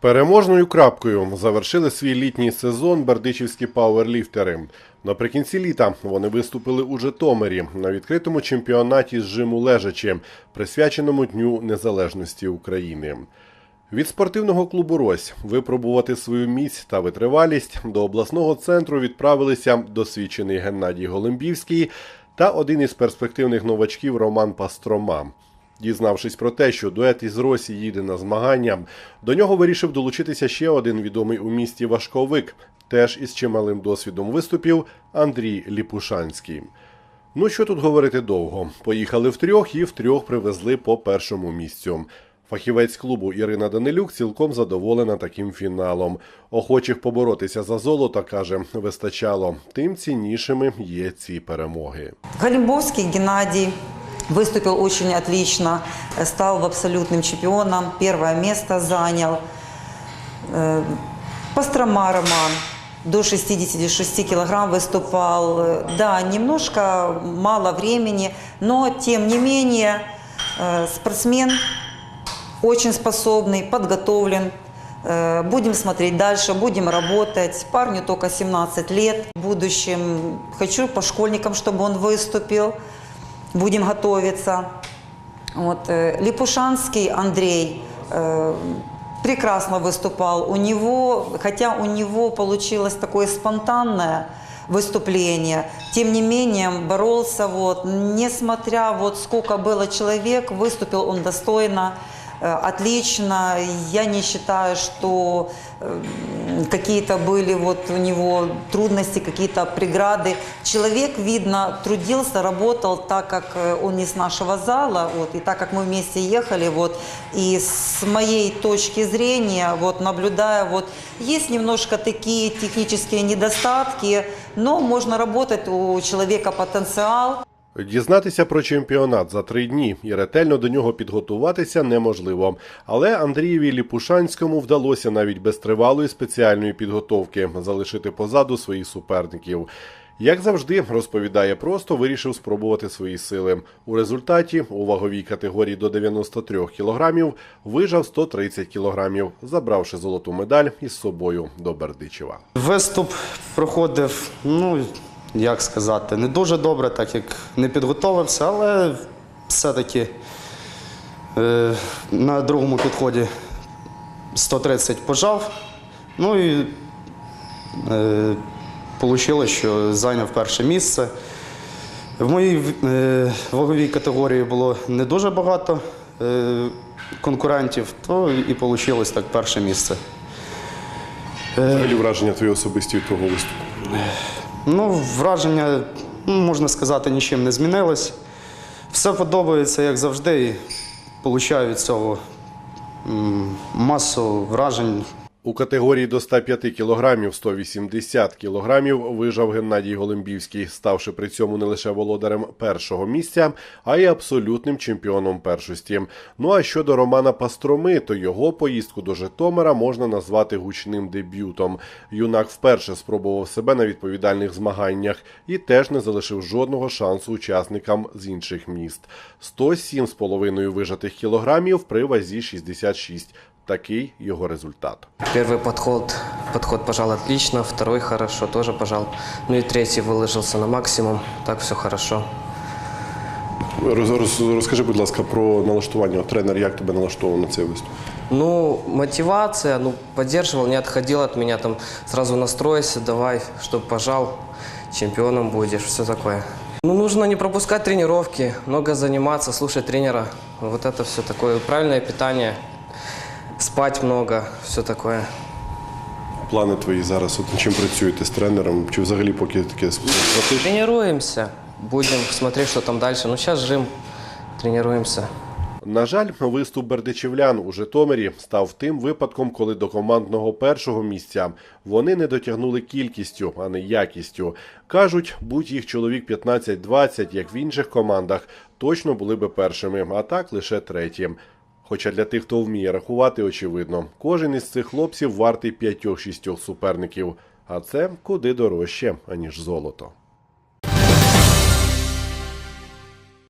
Переможною крапкою завершили свій літній сезон бердичівські пауерліфтери. Наприкінці літа вони виступили у Житомирі на відкритому чемпіонаті з жиму лежачі, присвяченому Дню Незалежності України. Від спортивного клубу Рось випробувати свою міць та витривалість до обласного центру відправилися досвідчений Геннадій Голембівський та один із перспективних новачків Роман Пастрома. Дізнавшись про те, що дует із Росі їде на змагання, до нього вирішив долучитися ще один відомий у місті важковик, теж із чималим досвідом виступів Андрій Ліпушанський. Ну що тут говорити довго? Поїхали втрьох і втрьох привезли по першому місцю. Фахівець клубу Ірина Данилюк цілком задоволена таким фіналом. Охочих поборотися за золото, каже, вистачало. Тим ціннішими є ці перемоги. Голимбовский Геннадий выступил очень отлично, э, стал абсолютным чемпионом, первое место занял. Э, Пастрома Роман до 66 килограмм выступал. Э, Да, немножко мало времени, но тем не менее спортсмен очень способный, подготовлен. Будем смотреть дальше, будем работать. Парню только 17 лет. В будущем хочу по школьникам, чтобы он выступил. Будем готовиться. Вот. э, Липушанский Андрей э, прекрасно выступал. У него, хотя у него получилось такое спонтанное выступление, тем не менее боролся, вот, несмотря вот сколько было человек, выступил он достойно, э, отлично. Я не считаю, что э, какие-то были вот у него трудности, какие-то преграды. Человек, видно, трудился, работал, так как э, он не с нашего зала, вот, и так как мы вместе ехали, вот, и с моей точки зрения, вот, наблюдая, вот, есть немножко такие технические недостатки, но можно работать, у человека потенциал, Дізнатися про чемпіонат за три дні і ретельно до нього підготуватися неможливо. Але Андрієві Ліпушанському вдалося навіть без тривалої спеціальної підготовки залишити позаду своїх суперників. Як завжди, розповідає, просто вирішив спробувати свої сили. У результаті у ваговій категорії до 93 кілограмів вижав 130 кілограмів, забравши золоту медаль із собою до Бердичева. Виступ проходив, ну як сказати, не дуже добре, так як не підготовився, але все-таки е, на другому підході 130 пожав. Ну і е, вийшло, що зайняв перше місце. В моїй е, ваговій категорії було не дуже багато е, конкурентів, то і вийшло так перше місце. Взагалі враження твої особисті від того виступу. Ну, враження, ну, можна сказати, нічим не змінилось. Все подобається, як завжди, і получаю від цього масу вражень. У категорії до 105 кілограмів 180 кілограмів вижав Геннадій Голембівський, ставши при цьому не лише володарем першого місця, а й абсолютним чемпіоном першості. Ну а щодо Романа Пастроми, то його поїздку до Житомира можна назвати гучним дебютом. Юнак вперше спробував себе на відповідальних змаганнях і теж не залишив жодного шансу учасникам з інших міст. 107,5 вижатих кілограмів при вазі 66. Такий його результат. Первый подход, подход пожал отлично, второй хорошо, тоже пожал. Ну и третий выложился на максимум, так все хорошо. Роз, роз, розкажи, будь ласка, про налаштування. От Тренер, як тебе налаштовував на цей виступ? Ну, мотивация, ну, поддерживал, не отходил от меня, там, сразу настройся, давай, чтоб пожал, чемпионом будешь, все такое. Ну, нужно не пропускать тренировки, много заниматься, слушать тренера, вот это все такое, правильное питание, спать много, все такое. Плани твої зараз, от над чим працюєте з тренером? Чи взагалі поки таке стратегічне? Тренируемся, будем смотреть, что там дальше. Ну, сейчас жим, тренируемся. На жаль, виступ бердичівлян у Житомирі став тим випадком, коли до командного першого місця вони не дотягнули кількістю, а не якістю. Кажуть, будь їх чоловік 15-20, як в інших командах, точно були би першими, а так лише треті. Хоча для тих, хто вміє рахувати, очевидно, кожен із цих хлопців вартий 5-6 суперників, а це куди дорожче, аніж золото.